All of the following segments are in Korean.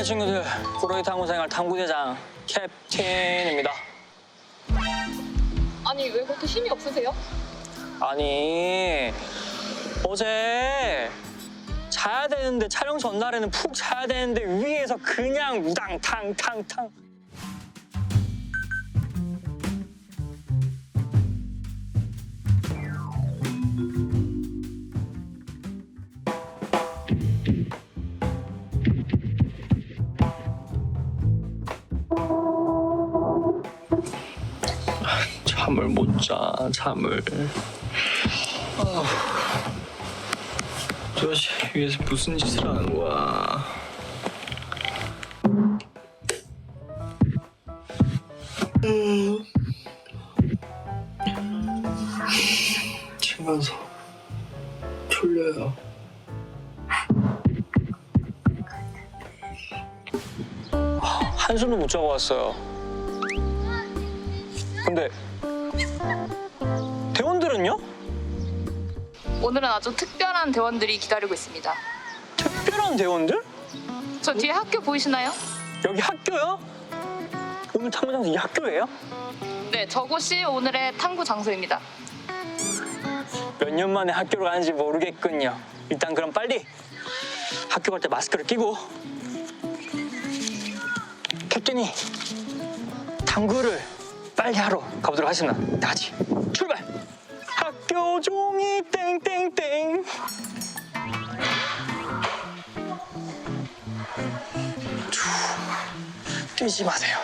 안녕하세요 친구들 구로이 탐구생활 탐구대장 캡틴입니다 아니 왜 그렇게 힘이 없으세요? 아니 어제 자야 되는데 촬영 전날에는 푹 자야 되는데 위에서 그냥 우당탕탕탕 자, 잠을. 아, 저 씨, 위에서 무슨 짓을 하는 거야? 음. 치면서 졸려요. 아, 한숨도 못 자고 왔어요. 근데 오늘은 아주 특별한 대원들이 기다리고 있습니다. 특별한 대원들? 저 뒤에 학교 보이시나요? 여기 학교요? 오늘 탐구 장소 이 학교예요? 네, 저곳이 오늘의 탐구 장소입니다. 몇 년 만에 학교를 가는지 모르겠군요. 일단 그럼 빨리 학교 갈 때 마스크를 끼고 캡틴이 탐구를 빨리 하러 가보도록 하시나? 다 같이 출발! 종이 땡땡땡 주, 뛰지 마세요.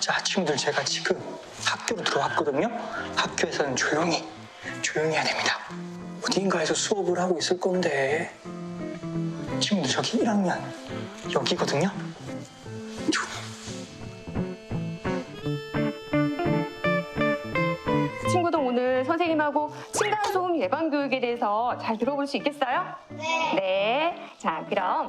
자, 친구들 제가 지금 학교로 들어왔거든요. 학교에서는 조용히 조용히 해야 됩니다. 어딘가에서 수업을 하고 있을 건데 친구들 저기 1학년 여기거든요. 대해서 잘 들어볼 수 있겠어요? 네. 네. 자, 그럼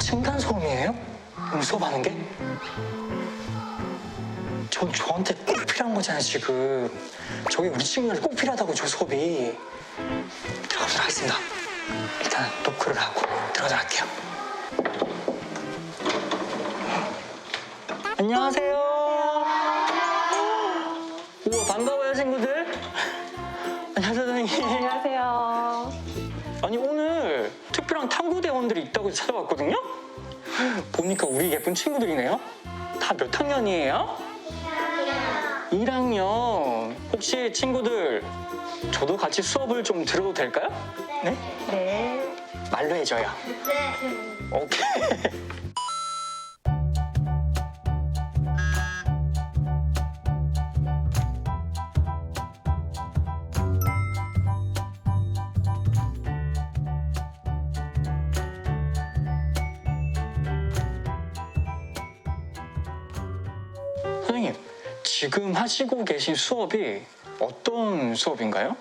층간 소음이에요? 오늘 수업하는 게? 저 저한테 꼭 필요한 거잖아요 지금. 저기 우리 친구들 꼭 필요하다고 저 수업이. 들어가도록 하겠습니다. 일단 노크를 하고 들어가도록 할게요. 안녕하세요. 보니까 우리 예쁜 친구들이네요. 다 몇 학년이에요? 1학년. 혹시 친구들 저도 같이 수업을 좀 들어도 될까요? 네? 네. 말로 해줘요. 네. 오케이. 지금 하시고 계신 수업이 어떤 수업인가요?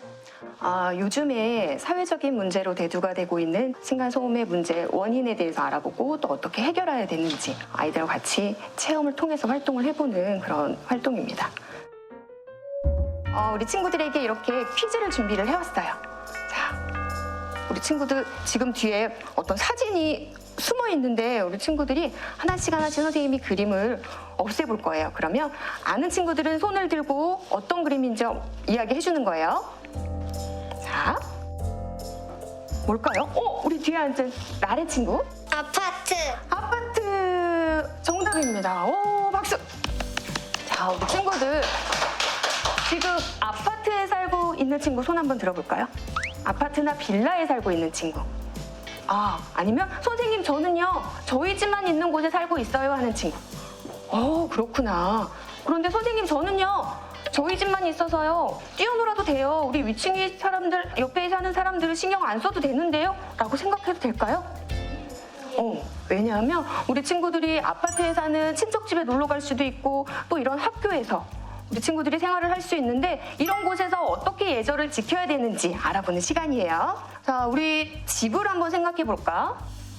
아, 요즘에 사회적인 문제로 대두가 되고 있는 층간소음의 문제 원인에 대해서 알아보고 또 어떻게 해결해야 되는지 아이들과 같이 체험을 통해서 활동을 해보는 그런 활동입니다. 어, 우리 친구들에게 이렇게 퀴즈를 준비를 해왔어요. 자, 우리 친구들 지금 뒤에 어떤 사진이 숨어 있는데 우리 친구들이 하나씩 하나씩 선생님이 그림을 없애볼 거예요. 그러면 아는 친구들은 손을 들고 어떤 그림인지 이야기해 주는 거예요. 자, 뭘까요? 어, 우리 뒤에 앉은 나래 친구. 아파트 아파트 정답입니다. 오, 박수. 자, 우리 친구들 지금 아파트에 살고 있는 친구 손 한번 들어볼까요? 아파트나 빌라에 살고 있는 친구. 아, 아니면 선생님 저는요 저희 집만 있는 곳에 살고 있어요 하는 친구. 어, 그렇구나. 그런데 선생님 저는요 저희 집만 있어서요 뛰어놀아도 돼요. 우리 위층의 사람들 옆에 사는 사람들을 신경 안 써도 되는데요? 라고 생각해도 될까요? 어, 왜냐하면 우리 친구들이 아파트에 사는 친척 집에 놀러 갈 수도 있고 또 이런 학교에서 우리 친구들이 생활을 할 수 있는데 이런 곳에서 어떻게 예절을 지켜야 되는지 알아보는 시간이에요. 자, 우리 집을 한번 생각해 볼까?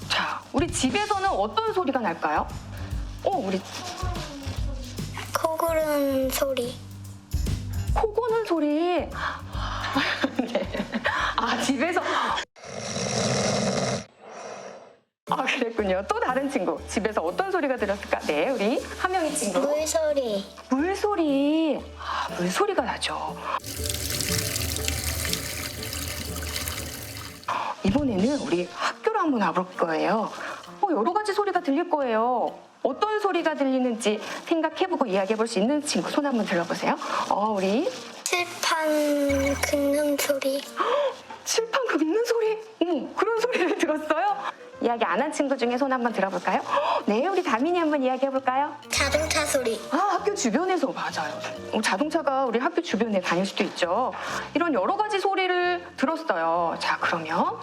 자, 우리 집에서는 어떤 소리가 날까요? 어, 우리 코 고르는 소리 코 고는 소리. 네. 아, 집에서. 아, 그랬군요. 또 다른 친구. 집에서 어떤 소리가 들렸을까? 네, 우리 하명이 친구. 물소리. 물소리. 아, 물소리가 나죠. 이번에는 우리 학교로 한번 와볼 거예요. 어, 여러 가지 소리가 들릴 거예요. 어떤 소리가 들리는지 생각해보고 이야기해볼 수 있는 친구 손 한번 들어보세요. 어, 우리 칠판 긁는 소리. 칠판 긁는 소리. 어머, 그런 소리를 들었어요? 이야기 안 한 친구 중에 손 한번 들어볼까요? 어, 네, 우리 다민이 한번 이야기해볼까요? 자동차 소리. 아, 학교 주변에서 맞아요. 어, 자동차가 우리 학교 주변에 다닐 수도 있죠. 이런 여러 가지 소리를 들었어요. 자, 그러면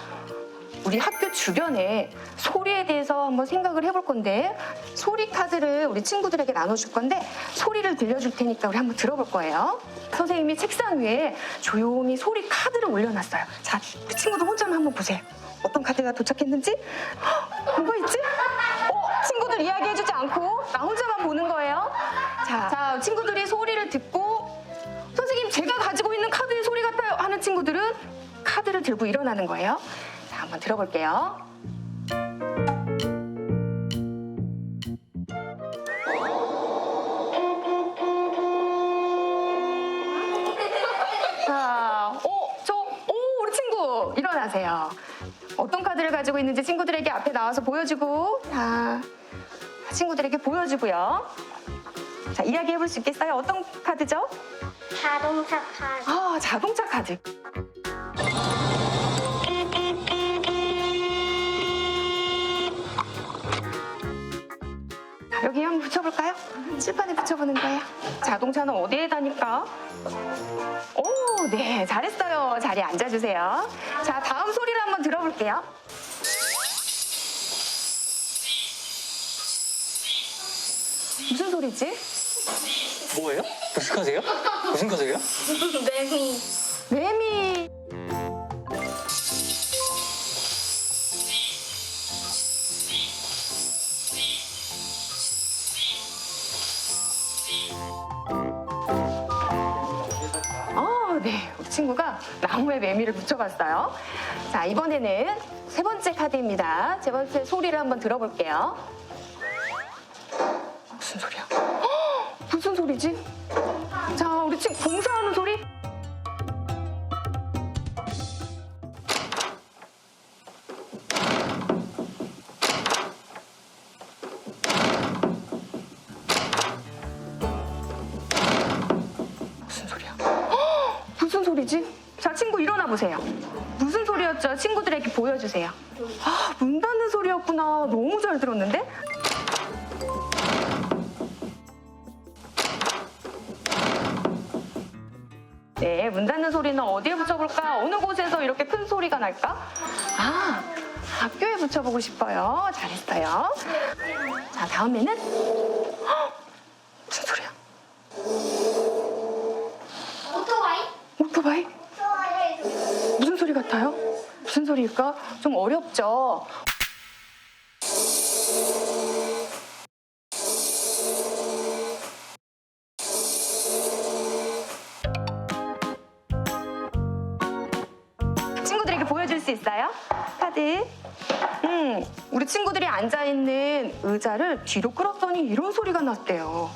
우리 학교 주변에 소리에 대해서 한번 생각을 해볼 건데 소리 카드를 우리 친구들에게 나눠줄 건데 소리를 들려줄 테니까 우리 한번 들어볼 거예요. 선생님이 책상 위에 조용히 소리 카드를 올려놨어요. 자, 우리 친구들 혼자만 한번 보세요. 어떤 카드가 도착했는지? 헉, 뭐가 있지? 어, 친구들 이야기해주지 않고 나 혼자만 보는 거예요. 자, 자, 친구들이 소리를 듣고 선생님 제가 가지고 있는 카드의 소리 같아요 하는 친구들은 카드를 들고 일어나는 거예요. 자, 한번 들어볼게요. 자, 어, 저, 오, 우리 친구 일어나세요. 카드를 가지고 있는지 친구들에게 앞에 나와서 보여주고, 자, 친구들에게 보여주고요. 자, 이야기 해 볼 수 있겠어요? 어떤 카드죠? 자동차 카드. 아, 자동차 카드. 자, 여기 한번 붙여볼까요? 칠판에 붙여보는 거예요. 자동차는 어디에 다닐까? 오, 네, 잘했어요. 자리에 앉아주세요. 자, 다음 소리를 한번 들어볼게요. 무슨 소리지? 뭐예요? 무슨 카드예요? 무슨 카드예요? 매미. 매미. 어, 네. 우리 친구가 나무에 매미를 붙여봤어요. 자, 이번에는 세 번째 카드입니다. 세 번째 소리를 한번 들어볼게요. 소리지? 자, 우리 친구 공사하는 소리? 무슨 소리야? 헉, 무슨 소리지? 자, 친구 일어나 보세요. 무슨 소리였죠? 친구들에게 보여주세요. 아, 문 닫는 소리였구나. 너무 잘 들었는데? 날까? 아, 학교에 붙여보고 싶어요. 잘했어요. 자, 다음에는 헉, 무슨 소리야? 오토바이? 오토바이? 무슨 소리 같아요? 무슨 소리일까? 좀 어렵죠? 친구들이 앉아있는 의자를 뒤로 끌었더니 이런 소리가 났대요.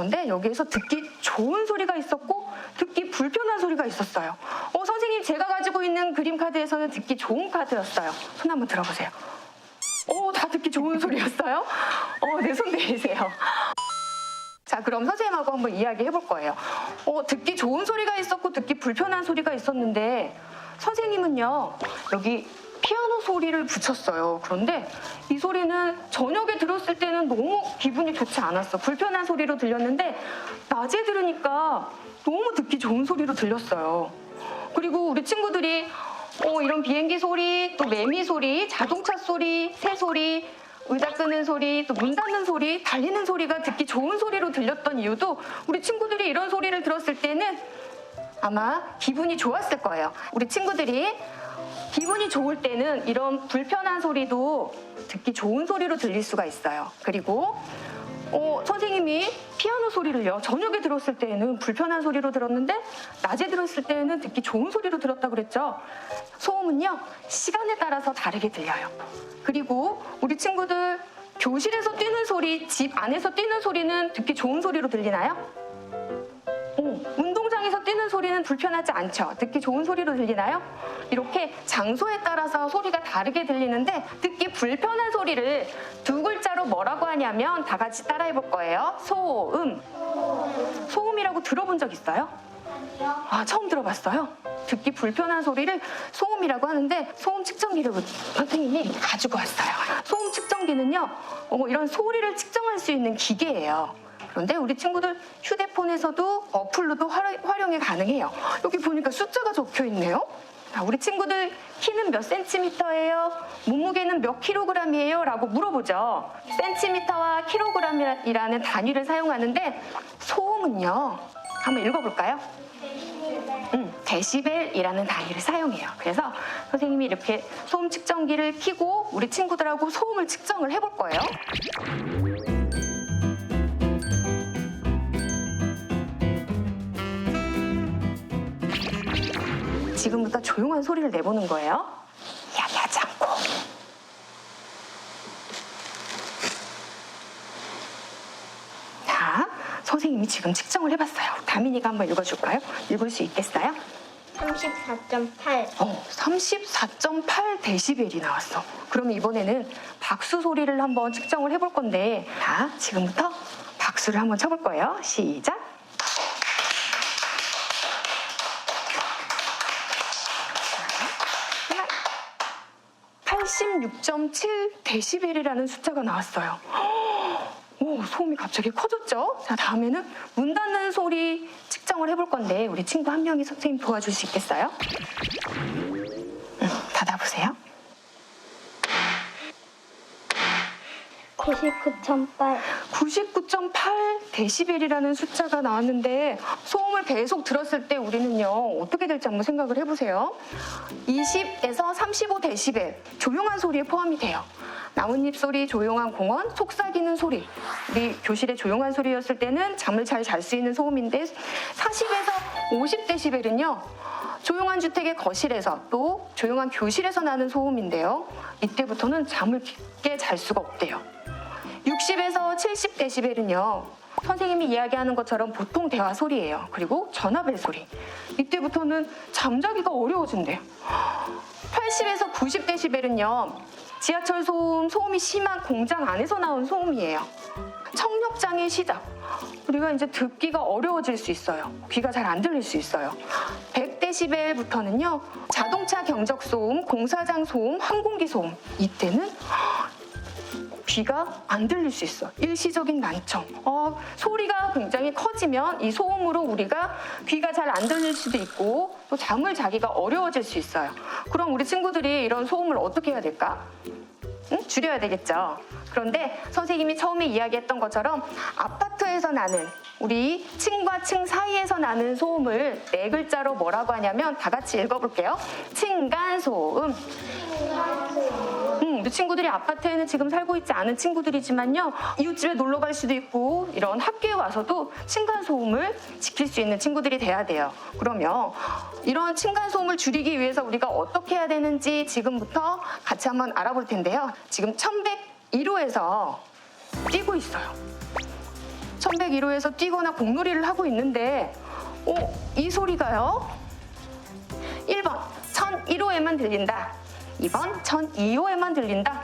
그런데 여기에서 듣기 좋은 소리가 있었고 듣기 불편한 소리가 있었어요. 어, 선생님 제가 가지고 있는 그림 카드에서는 듣기 좋은 카드였어요. 손 한번 들어보세요. 오, 다 듣기 좋은 소리였어요? 어, 내 손 내리세요. 자, 그럼 선생님하고 한번 이야기 해볼 거예요. 어, 듣기 좋은 소리가 있었고 듣기 불편한 소리가 있었는데 선생님은요, 여기 피아노 소리를 붙였어요. 그런데 이 소리는 저녁에 들었을 때는 너무 기분이 좋지 않았어. 불편한 소리로 들렸는데 낮에 들으니까 너무 듣기 좋은 소리로 들렸어요. 그리고 우리 친구들이 어, 이런 비행기 소리, 또 매미 소리, 자동차 소리, 새 소리, 의자 끄는 소리, 또 문 닫는 소리, 달리는 소리가 듣기 좋은 소리로 들렸던 이유도 우리 친구들이 이런 소리를 들었을 때는 아마 기분이 좋았을 거예요. 우리 친구들이 기분이 좋을 때는 이런 불편한 소리도 듣기 좋은 소리로 들릴 수가 있어요. 그리고 어, 선생님이 피아노 소리를요 저녁에 들었을 때는 불편한 소리로 들었는데 낮에 들었을 때는 듣기 좋은 소리로 들었다 그랬죠. 소음은요 시간에 따라서 다르게 들려요. 그리고 우리 친구들 교실에서 뛰는 소리, 집 안에서 뛰는 소리는 듣기 좋은 소리로 들리나요? 어, 운동장에서 뛰는 소리는 불편하지 않죠. 듣기 좋은 소리로 들리나요? 이렇게 장소에 따라서 소리가 다르게 들리는데 듣기 불편한 소리를 두 글자로 뭐라고 하냐면 다 같이 따라해 볼 거예요. 소음. 소음이라고 들어본 적 있어요? 아, 처음 들어봤어요? 듣기 불편한 소리를 소음이라고 하는데 소음 측정기를 선생님이 가지고 왔어요. 소음 측정기는요, 어, 이런 소리를 측정할 수 있는 기계예요. 그런데 우리 친구들 휴대폰에서도 어플로도 활- 활용이 가능해요. 여기 보니까 숫자가 적혀 있네요. 자, 우리 친구들 키는 몇 센티미터예요? 몸무게는 몇 킬로그램이에요? 라고 물어보죠. 센티미터와 킬로그램이라는 단위를 사용하는데 소음은요. 한번 읽어볼까요? 음, 데시벨이라는 단위를 사용해요. 그래서 선생님이 이렇게 소음 측정기를 켜고 우리 친구들하고 소음을 측정을 해볼 거예요. 지금부터 조용한 소리를 내보는 거예요. 이야기하지 않고. 자, 선생님이 지금 측정을 해봤어요. 다민이가 한번 읽어줄까요? 읽을 수 있겠어요? 34.8. 어, 34.8 데시벨이 나왔어. 그럼 이번에는 박수 소리를 한번 측정을 해볼 건데, 자, 지금부터 박수를 한번 쳐볼 거예요. 시작. 자, 86.7 데시벨이라는 숫자가 나왔어요. 오, 소음이 갑자기 커졌죠? 자, 다음에는 문 닫는 소리 측정을 해볼 건데, 우리 친구 한 명이 선생님 도와줄 수 있겠어요? 응, 닫아보세요. 99.8. 99.8 데시벨이라는 숫자가 나왔는데 소음을 계속 들었을 때 우리는요 어떻게 될지 한번 생각을 해보세요. 20에서 35 데시벨 조용한 소리에 포함이 돼요. 나뭇잎 소리, 조용한 공원, 속삭이는 소리. 우리 교실의 조용한 소리였을 때는 잠을 잘 잘 수 있는 소음인데 40에서 50 데시벨은요. 조용한 주택의 거실에서 또 조용한 교실에서 나는 소음인데요. 이때부터는 잠을 깊게 잘 수가 없대요. 60에서 70 데시벨은요. 선생님이 이야기하는 것처럼 보통 대화 소리예요. 그리고 전화벨 소리. 이때부터는 잠자기가 어려워진대요. 80에서 90 데시벨은요. 지하철 소음, 소음이 심한 공장 안에서 나온 소음이에요. 청력장애 시작. 우리가 이제 듣기가 어려워질 수 있어요. 귀가 잘 안 들릴 수 있어요. 100데시벨부터는요. 자동차 경적 소음, 공사장 소음, 항공기 소음. 이때는 귀가 안 들릴 수 있어. 일시적인 난청. 어, 소리가 굉장히 커지면 이 소음으로 우리가 귀가 잘 안 들릴 수도 있고 또 잠을 자기가 어려워질 수 있어요. 그럼 우리 친구들이 이런 소음을 어떻게 해야 될까? 응? 줄여야 되겠죠. 그런데 선생님이 처음에 이야기했던 것처럼 아파트에서 나는 우리 층과 층 사이에서 나는 소음을 네 글자로 뭐라고 하냐면 다 같이 읽어볼게요. 층간 소음. 음, 우리 친구들이 아파트에는 지금 살고 있지 않은 친구들이지만요. 이웃집에 놀러 갈 수도 있고 이런 학교에 와서도 층간 소음을 지킬 수 있는 친구들이 돼야 돼요. 그러면 이런 층간 소음을 줄이기 위해서 우리가 어떻게 해야 되는지 지금부터 같이 한번 알아볼 텐데요. 지금 1101호에서 뛰고 있어요. 1101호에서 뛰거나 공놀이를 하고 있는데 어, 이 소리가요. 1번 1001호에만 들린다. 2번 1002호에만 들린다.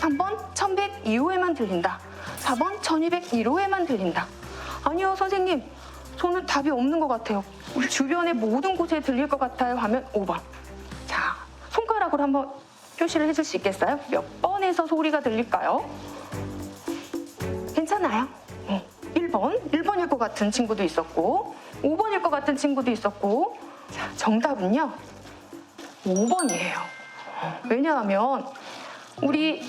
3번 1102호에만 들린다. 4번 1201호에만 들린다. 아니요, 선생님. 저는 답이 없는 것 같아요. 우리 주변의 모든 곳에 들릴 것 같아요 하면 5번. 자, 손가락으로 한번 표시를 해줄 수 있겠어요? 몇 번에서 소리가 들릴까요? 괜찮아요. 어, 1번, 1번일 것 같은 친구도 있었고, 5번일 것 같은 친구도 있었고, 자, 정답은요, 5번이에요. 왜냐하면, 우리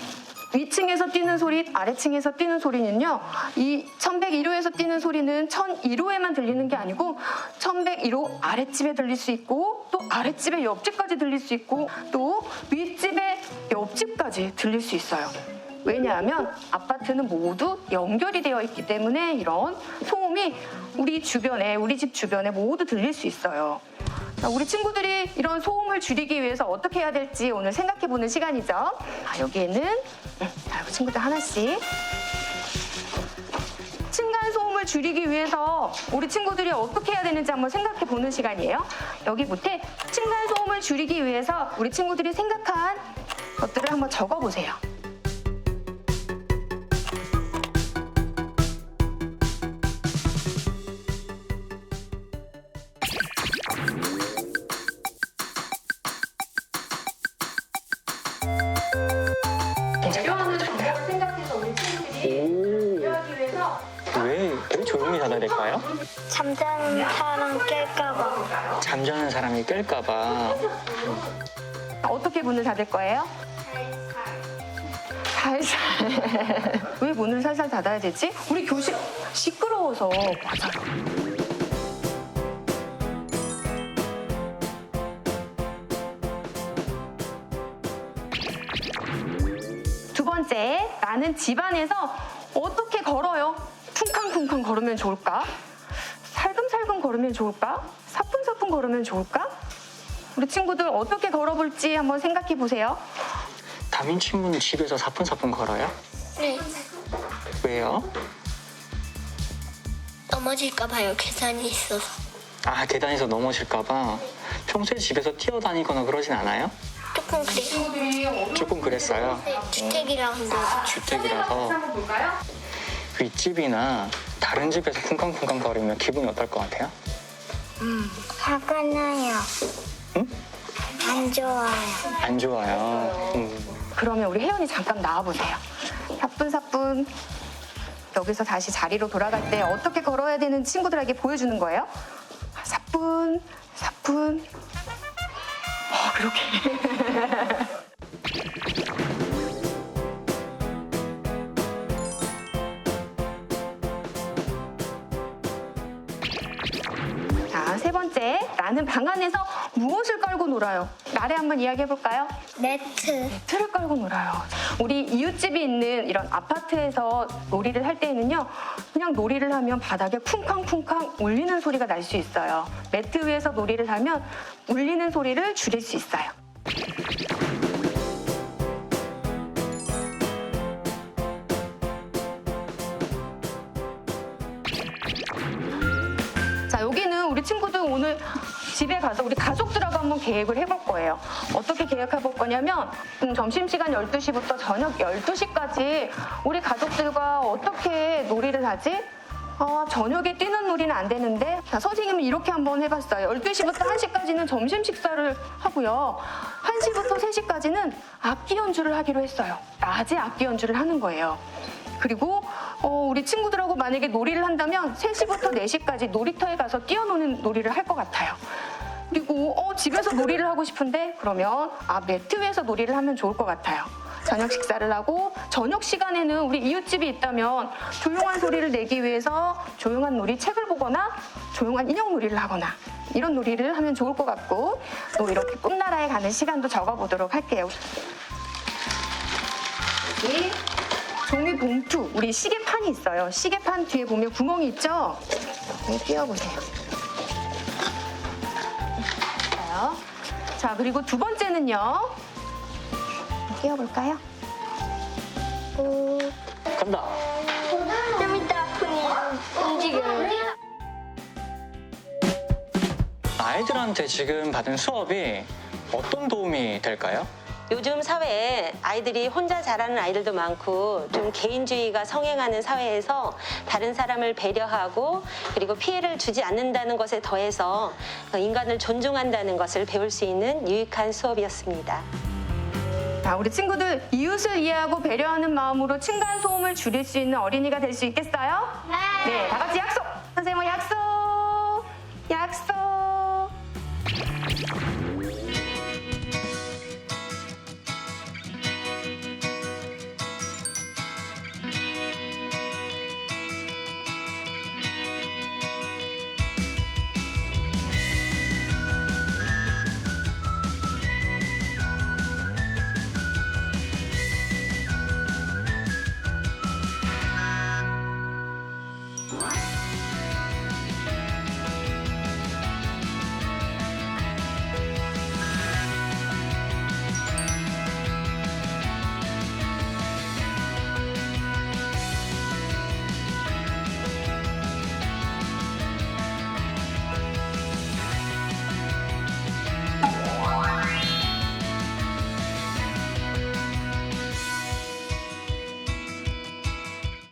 위층에서 뛰는 소리, 아래층에서 뛰는 소리는요, 이 1101호에서 뛰는 소리는 1001호에만 들리는 게 아니고, 1101호 아랫집에 들릴 수 있고, 또 아랫집의 옆집까지 들릴 수 있고, 또 윗집의 옆집까지 들릴 수 있어요. 왜냐하면 아파트는 모두 연결이 되어 있기 때문에 이런 소음이 우리 주변에, 우리 집 주변에 모두 들릴 수 있어요. 자, 우리 친구들이 이런 소음을 줄이기 위해서 어떻게 해야 될지 오늘 생각해 보는 시간이죠. 자, 여기에는 친구들 하나씩 층간 소음을 줄이기 위해서 우리 친구들이 어떻게 해야 되는지 한번 생각해 보는 시간이에요. 여기 밑에 층간 소음을 줄이기 위해서 우리 친구들이 생각한 것들을 한번 적어 보세요. 될까요? 잠자는 사람 깰까봐. 잠자는 사람이 깰까봐. 어떻게 문을 닫을 거예요? 살살. 왜 문을 살살 닫아야 되지? 우리 교실 시끄러워서 맞아요. 두 번째, 나는 집안에서 어떻게 걸어요? 쿵쾅쿵쾅 걸으면 좋을까? 살금살금 걸으면 좋을까? 사뿐사뿐 걸으면 좋을까? 우리 친구들 어떻게 걸어볼지 한번 생각해 보세요. 다민 친구는 집에서 사뿐사뿐 걸어요? 네. 왜요? 넘어질까 봐요, 계산이 있어서. 아, 계단에서 넘어질까봐. 평소에 집에서 뛰어다니거나 그러진 않아요? 조금 그래. 조금 그랬어요. 주택이라 근데 주택이라서 한번 볼까요? 윗집이나 다른 집에서 쿵쾅쿵쾅 거리면 기분이 어떨 것 같아요? 화가 나요. 응? 안 좋아요. 안 좋아요. 음. 그러면 우리 혜연이 잠깐 나와보세요. 사뿐사뿐. 여기서 다시 자리로 돌아갈 때 어떻게 걸어야 되는 친구들에게 보여주는 거예요. 사뿐, 사뿐. 어, 그렇게. 세 번째. 나는 방 안에서 무엇을 깔고 놀아요? 나래 한번 이야기해 볼까요? 네트. 틀을 깔고 놀아요. 우리 이웃집이 있는 이런 아파트에서 놀이를 할 때에는요, 그냥 놀이를 하면 바닥에 쿵쾅쿵쾅 울리는 소리가 날 수 있어요. 매트 위에서 놀이를 하면 울리는 소리를 줄일 수 있어요. 자, 여기는 우리 친구들 오늘 집에 가서 우리 가족들하고 한번 계획을 해볼 거예요. 어떻게 계획해볼 거냐면, 음, 점심시간 12시부터 저녁 12시까지 우리 가족들과 어떻게 놀이를 하지? 아, 저녁에 뛰는 놀이는 안 되는데, 자, 선생님은 이렇게 한번 해봤어요. 12시부터 1시까지는 점심 식사를 하고요. 1시부터 3시까지는 악기 연주를 하기로 했어요. 낮에 악기 연주를 하는 거예요. 그리고 어, 우리 친구들하고 만약에 놀이를 한다면 3시부터 4시까지 놀이터에 가서 뛰어노는 놀이를 할 것 같아요. 그리고 어, 집에서 놀이를 하고 싶은데 그러면 아, 매트 위에서 놀이를 하면 좋을 것 같아요. 저녁 식사를 하고 저녁 시간에는 우리 이웃집이 있다면 조용한 소리를 내기 위해서 조용한 놀이 책을 보거나 조용한 인형 놀이를 하거나 이런 놀이를 하면 좋을 것 같고 또 이렇게 꿈나라에 가는 시간도 적어보도록 할게요. 여 기 종이 봉투, 우리 시계판이 있어요. 시계판 뒤에 보면 구멍이 있죠? 여기 띄워보세요. 있어요. 자, 그리고 두 번째는요. 띄워볼까요? 오. 간다. 좀 이따 아프니 움직여요. 아이들한테 지금 받은 수업이 어떤 도움이 될까요? 요즘 사회에 아이들이 혼자 자라는 아이들도 많고 좀 개인주의가 성행하는 사회에서 다른 사람을 배려하고 그리고 피해를 주지 않는다는 것에 더해서 인간을 존중한다는 것을 배울 수 있는 유익한 수업이었습니다. 자, 우리 친구들 이웃을 이해하고 배려하는 마음으로 층간 소음을 줄일 수 있는 어린이가 될 수 있겠어요? 네. 다 같이 약속. 선생님은 약속.